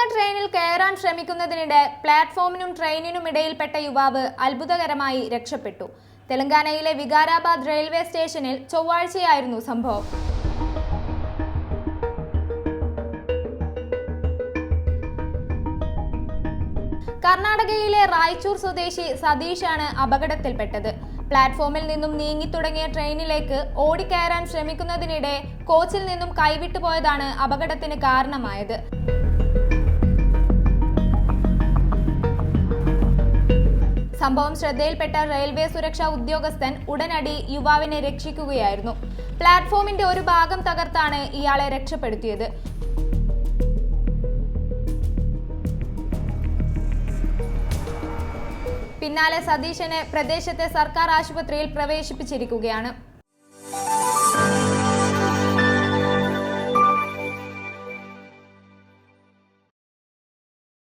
ഓടുന്ന ട്രെയിനിൽ കയറാൻ ശ്രമിക്കുന്നതിനിടെ പ്ലാറ്റ്ഫോമിനും ട്രെയിനിനും ഇടയിൽപ്പെട്ട യുവാവ് അത്ഭുതകരമായി രക്ഷപ്പെട്ടു. തെലങ്കാനയിലെ വികാരാബാദ് റെയിൽവേ സ്റ്റേഷനിൽ ചൊവ്വാഴ്ചയായിരുന്നു സംഭവം. കർണാടകയിലെ റായ്ചൂർ സ്വദേശി സതീഷാണ് അപകടത്തിൽപ്പെട്ടത്. പ്ലാറ്റ്ഫോമിൽ നിന്നും നീങ്ങി തുടങ്ങിയ ട്രെയിനിലേക്ക് ഓടിക്കയറാൻ ശ്രമിക്കുന്നതിനിടെ കോച്ചിൽ നിന്നും കൈവിട്ടുപോയതാണ് അപകടത്തിന് കാരണമായത്. സംഭവം ശ്രദ്ധയിൽപ്പെട്ട റെയിൽവേ സുരക്ഷാ ഉദ്യോഗസ്ഥൻ ഉടനടി യുവാവിനെ രക്ഷിക്കുകയായിരുന്നു. പ്ലാറ്റ്ഫോമിന്റെ ഒരു ഭാഗം തകർത്താണ് ഇയാളെ രക്ഷപ്പെടുത്തിയത്. പിന്നാലെ സതീശനെ പ്രദേശത്തെ സർക്കാർ ആശുപത്രിയിൽ പ്രവേശിപ്പിച്ചിരിക്കുകയാണ്.